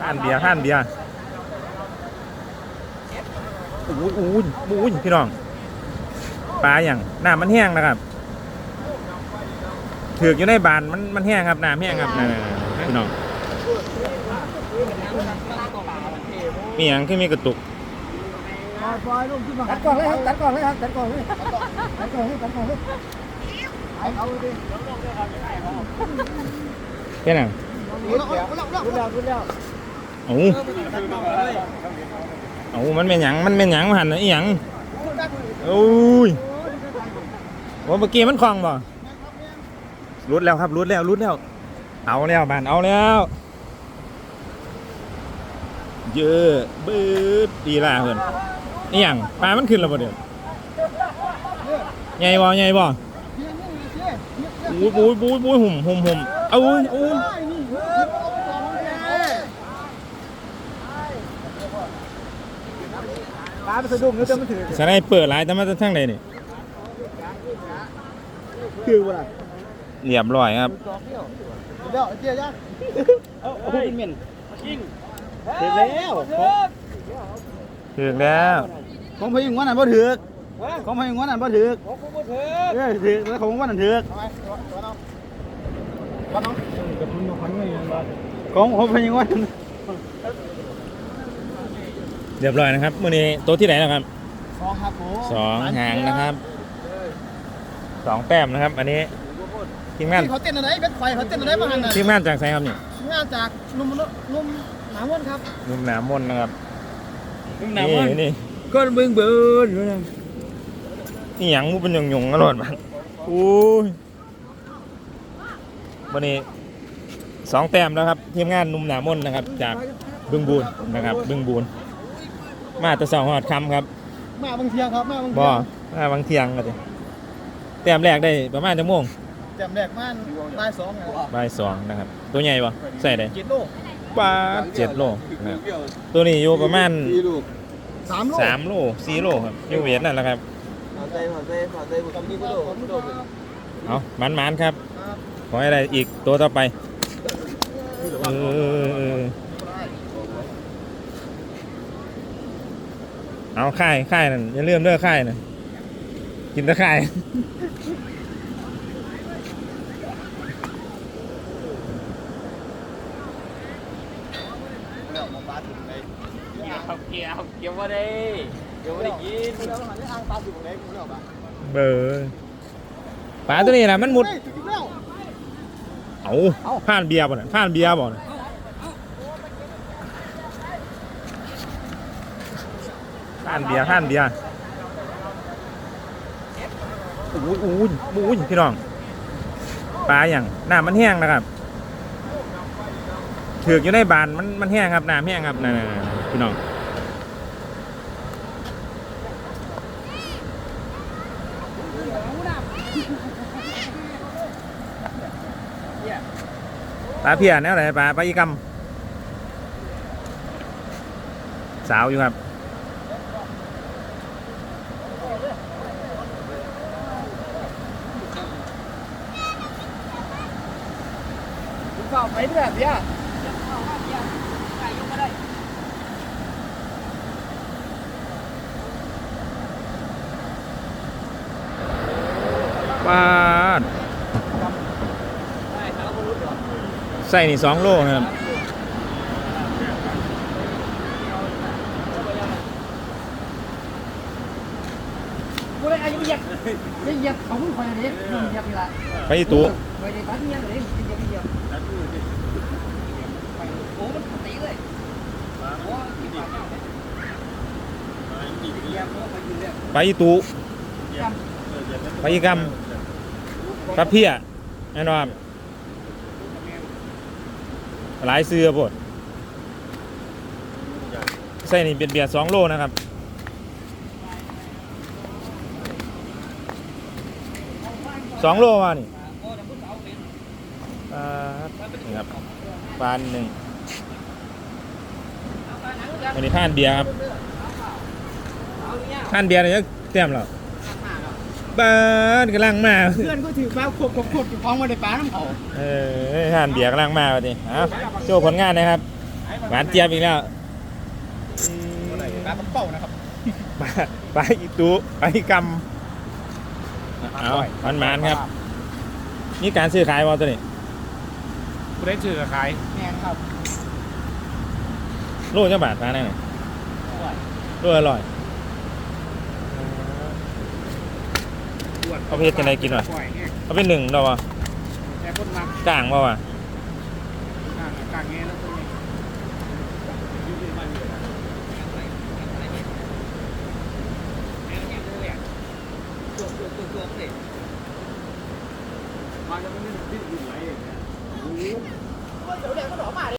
ข้านเบียร์ข้านเบียร์อู้ยอู้ยอู้ยพี่น้องปลาอย่างน้ำมันแห้งนะครับถือกอยู่ในบานมันมันแห้งครับน้ำแห้งครับนั่นๆๆพี่น้องมีอย่างที่มีกระตุกตัดกล่องเลยครับตัดกล่องเลยครับตัดกล่องเลยตัดกล่องเลยตัดกล่องเลยเอาดิแค่นั้นรุดแล้วรุดแล้วรุดแล้ว โอ้โอ้มันเป็นหยังมันเป็นหยังหันอีหยังโอ้ยว่าเมื่อกี้มันคลองบ่รุดแล้วครับรุดแล้วรุดแล้ว เอาแล้วบานเอาแล้ว เยอะบืดดีล่ะเพื่อนอีหยังปลามันขึ้นแล้วบ่เดี๋ยวใหญ่บ่ใหญ่บ่บูยบูยบูยบูยหุ่มหุ่มหุ่มเอาอุ้ยอุ้ย ปลาไปสะดุ้งนึกว่ามันถือสไนเปิดหลายแต่มาจะทั้งใดนี่คือเวลาเรียบร้อยครับเดี๋ยวเจี๊ยย่าเอาเอาเป็นเม่นยิงเสร็จแล้วถึงแล้วของพยิงวันนั้นบ่ถือกของพยิงวันนั้นบ่ถือกเอ้ยถือกแล้วของวันนั้นถือกของของพยิงวันนั้น เรียบร้อยนะครับมื่อนี้โต๊ะที่ไหนนะครับสองครับผมสองหางนะครับสองแต้มนะครับ อันนี้ทีมงานเขาเต้นอะไรเบ็ดไฟเขาเต้นอะไรมาหันน่ะทีมงานจากไซครับนี่งานจากนุ่มนุ่มหนาวนครับนุ่มหนามนนะครับนุ่มนี่นี่ก็เบิ่งเบิ่งนี่หยังมูเป็นหยงหยงๆอร่อยมากอู้ยวันนี้สองแต้มแล้วครับทีมงานนุ่มหนามนนะครับ จากบึงบูนนะครับ บึงบูน มาแต่สองหอดคำครับมาบางเทียครับมาบางบ่มาบางเที่ยงก็ได้แต้มแรกได้ประมาณจะโมงแจ่มแรกม่านลายสองครับบ่ายสองนะครับ ตัวใหญ่ปะใส่ได้เจ็ดโลปลาเจ็ดโลนะครับตัวนี้อยู่ประมาณสามโลสามโลสี่โลครับอยู่เวียดนั่นแหละครับขอใจขอใจขอใจบุกมีโลมีโลเอามันมันๆครับขอให้ได้อีกตัวต่อไปเออ เอาค่ายค่ายนั่นอย่าลืมเด้อค่ายนั่นกินแตะค่ายเกี่ยวเกี่ยวเกี่ยวว่าได้เกี่ยวว่าได้ยินแล้วหันอ่างปลาสิบเล็กคุณเหรอปะเบอร์ปลาตัวนี้นะมันมุดถึงแล้วเอาผ่านเบียร์บ่น่ะผ่านเบียร์บ่น่ะ ผ่านเบียร์ผ่านเบียร์อู้ยอู้ยอู้ยพี่น้องปลาอย่างน้ำมันแห้งนะครับถือกอยู่ในบานมันมันแห้งครับน้ำแห้งครับนั่นพี่น้องปลาเพียแนวไหนปลาปลาอีกำสาวอยู่ครับ คุณเฝ้าไปเรื่อยเดียวปลาดใส่นี่สองโลนะครับกูเลยอายุเหยียบเหยียบของคนนี้เหยียบไปละไปอีตู้ไปในบ้านเนี่ยเลย เหยียบเหยียบโอ้มันตีเลยไปอีตู้ไปอีกำปลาเพียแน่นอนหลายเสื้อปวดใส่นี่เป็นเบียร์สองโลนะครับสองโลว่ะนี่ปลานี่ครับปลาหนึ่ง อันนี้ท่านเบียร์ครับท่านเบียร์เนี่ยจะเต็มแล้วบ้านกำลังมาเพื่อนก็ถือปลาขบขบขบของมาในปลาน้ำเขาเออท่านเบียร์กำลังมาพอดีเอาโชว์ผลงานนะครับหวานเจี๊ยบอีกแล้วปลาเป้านะครับปลาปอีตูปลาอีกำเอามันมันครับ นี่การซื้อขายบอตัวนี้กูได้ชื่อขายแมนครับ ลเจ้าบาทปลาแน่นอนโลอร่อยเอาไปเฮ็ดจังไดกินวะเอาไปหนึ่งเราวะแต่คนมักกลางบ่วะกางกางเงี้ยแล้วตัวนี้มาจะไม่ได้ดิ้นไหลอย่าเงี้ย